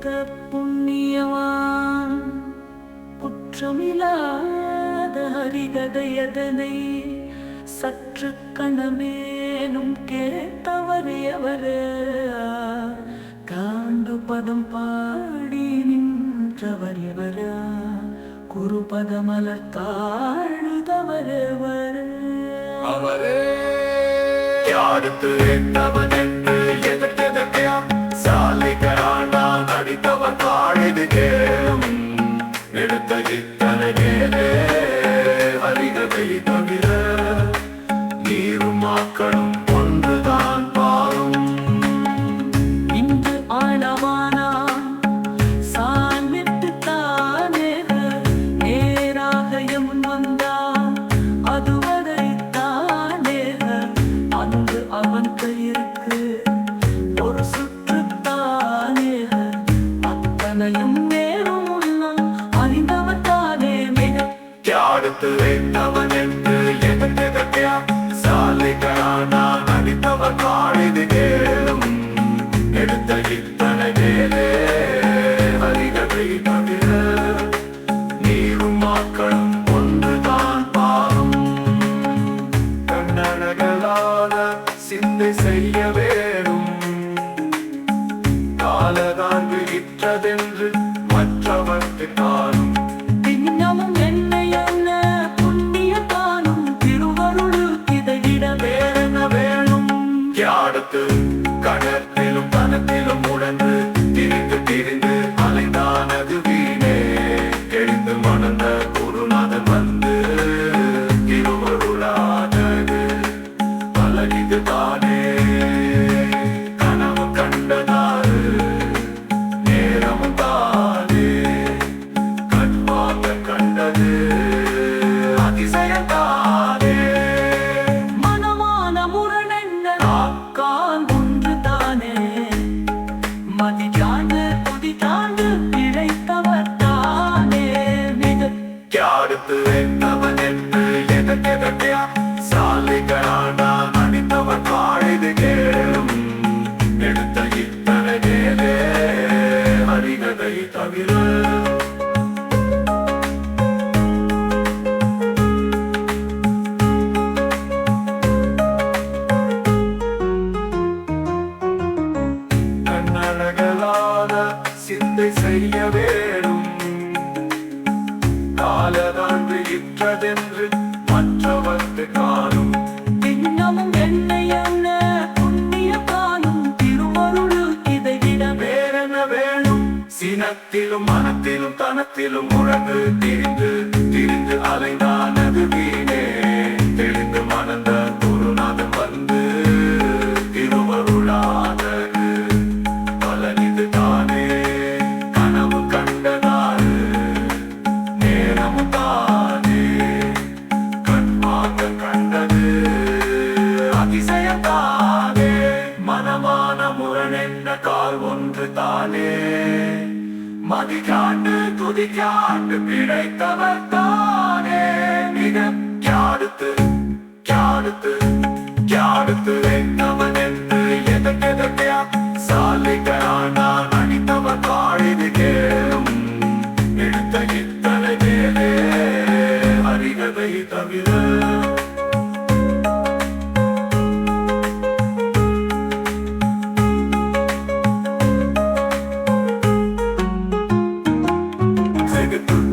புத்த புண்ணியவான். குற்றமில்லாத ஹரிகதையதனை சற்று கணமேனும் கேட்டவரையவர் காண்டு பதம் பாடி நின்றவர் எவர். குருபதமலர் தாழ்தவரவர் அவரே. யாருக்கு என்னவன் அடித்தவன் காழிது கேளும். எடுத்த இத்தனை நேரே அறிகதை தவிர நீரும் மக்களும் ஒன்றுதான் பாரும். இன்று ஆழமானான் சான்விட்டு தானே நேராக எம் வந்தான் அதுவரை தானே அன்று அவன் கையிற்கு. யாருக்கு என்னவன் என்று எதற்கெதற்கையாம் சாலைகளாண்டான் அடித்தவன் காழிது கேளும் எடுத்த இத்தனை வேலே அறிகதை தவிர நீரும் மக்களும் ஒன்றுதான் பாரும் கண்ணழகலான சிந்தை செய்ய வேணும் காலகாண்டு மற்றவர்க்கு காணும் ஆபத்து கடத்திலும் பணத்திலும் உணர்ந்து திரிந்து திரிந்து அலைந்தானது வீணே. எழுந்து மணந்த குருநாதன் வந்து திருவருளானது பலனிது தானே தவிர கண்ணழகலான சிந்தை செய்ய வேணும் காலதாண்டு இற்றதென்று மற்றவர்க்கு காணும். மனத்திலும் மனத்திலும் தனத்திலும் முழங்கு திரிந்து திரிந்து அலைந்தானது வீணே. தெளிந்து மணந்த குருநாதன் வந்து திருவருளானது பலனிது தானே கனவு கண்டதாறு. நேரம் தானே கண்வாங்க கண்டது. அதிசயத்தானே மனமான முரணென்ன கால் ஒன்று தானே. மதிக்காண்டு துதிக்காண்டு பிழைத்தவர் தானே மிக கியாடுத்து கியாடுத்து கியாடுத்து என்னவன் என்று எதற்கெதற்கையா சாலைகளான it through.